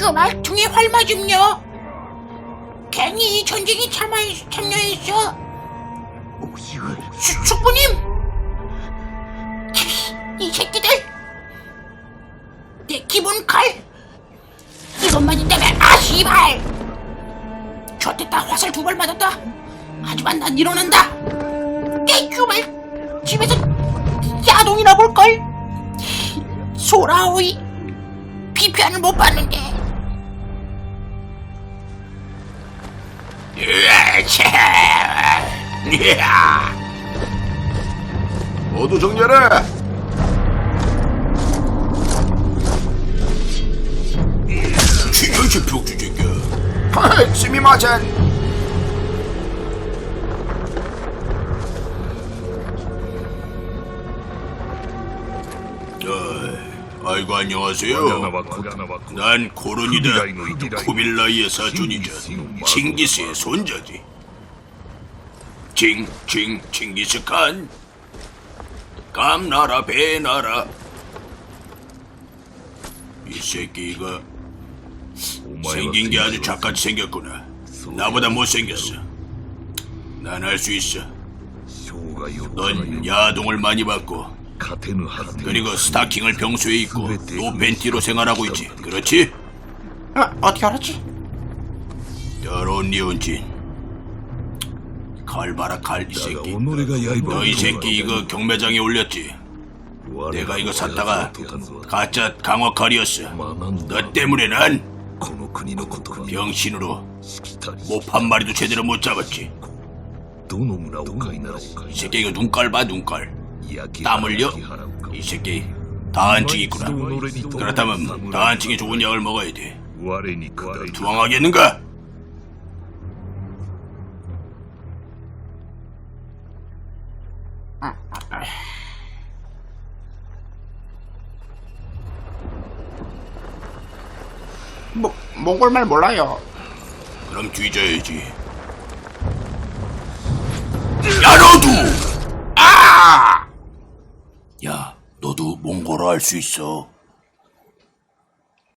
그 말통에 활 맞음요. 괜히 전쟁에 참여, 참여했어. 수, 숙부님! 이 새끼들! 내 기본 칼! 이것만 있다면, 아, 씨발! 좋됐다, 화살 두 발 맞았다. 하지만 난 일어난다. 내 주말 집에서 야동이나 볼걸. 소라오이 비편을 못 봤는데. 모두 정렬해. 진짜 벽주제기야. 아, 스미마쟨. 아이고 안녕하세요. 난 코론이다. 쿠빌라이의 사촌이자 칭기스의 손자지. 칭, 칭, 칭기스칸. 감나라 배나라. 이 새끼가 생긴 게 아주 착같이 생겼구나. 나보다 못생겼어. 난 할 수 있어. 넌 야동을 많이 받고 그리고 스타킹을 평소에 입고 또 팬티로 생활하고 있지. 그렇지? 아, 어떻게 알았지? 더러운 리온진. 칼 봐라 칼 이 새끼. 너이 새끼 이거 경매장에 올렸지. 내가 이거 샀다가 가짜 강화 칼이었어. 너 때문에 난 병신으로 못한 마리도 제대로 못 잡았지. 이 새끼 이거 눈깔 봐 눈깔. 땀 흘려? 이 새끼 다한증 있구나. 그렇다면 다한증에 좋은 약을 먹어야 돼. 투항하겠는가? 뭐, 몽골말 몰라요. 그럼 뒤져야지. 야 너도! 너도 몽골어 할수 있어.